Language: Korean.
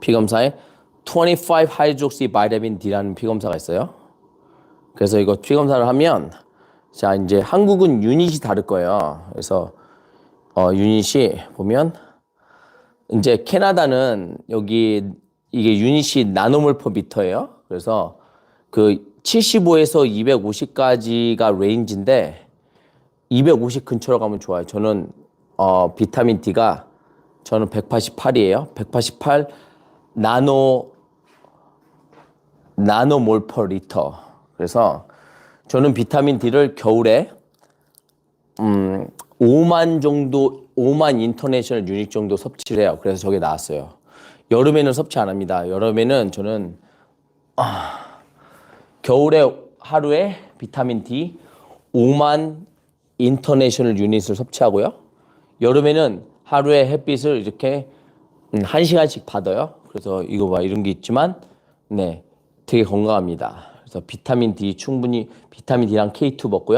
피검사에 25 하이드록시 바이타민 D라는 피검사가 있어요. 그래서 이거 피검사를 하면 자 이제 한국은 유닛이 다를 거예요. 그래서 어 유닛이 보면 이제 캐나다는 여기 이게 유닛이 나노몰 퍼 미터예요. 그래서 그 75에서 250까지가 레인지인데 250 근처로 가면 좋아요. 저는 어 비타민 D가 저는 188이에요. 188 나노 나노몰 퍼 리터. 그래서 저는 비타민 D를 겨울에 음 5만 정도 5만 인터내셔널 유닛 정도 섭취를 해요. 그래서 저게 나왔어요. 여름에는 섭취 안 합니다. 여름에는 저는 아, 겨울에 하루에 비타민 D 5만 인터내셔널 유닛을 섭취하고요. 여름에는 하루에 햇빛을 이렇게 음, 한 시간씩 받아요. 그래서 이거 봐 이런 게 있지만 네 되게 건강합니다. 그래서 비타민 D 충분히 비타민 D랑 K2 먹고요.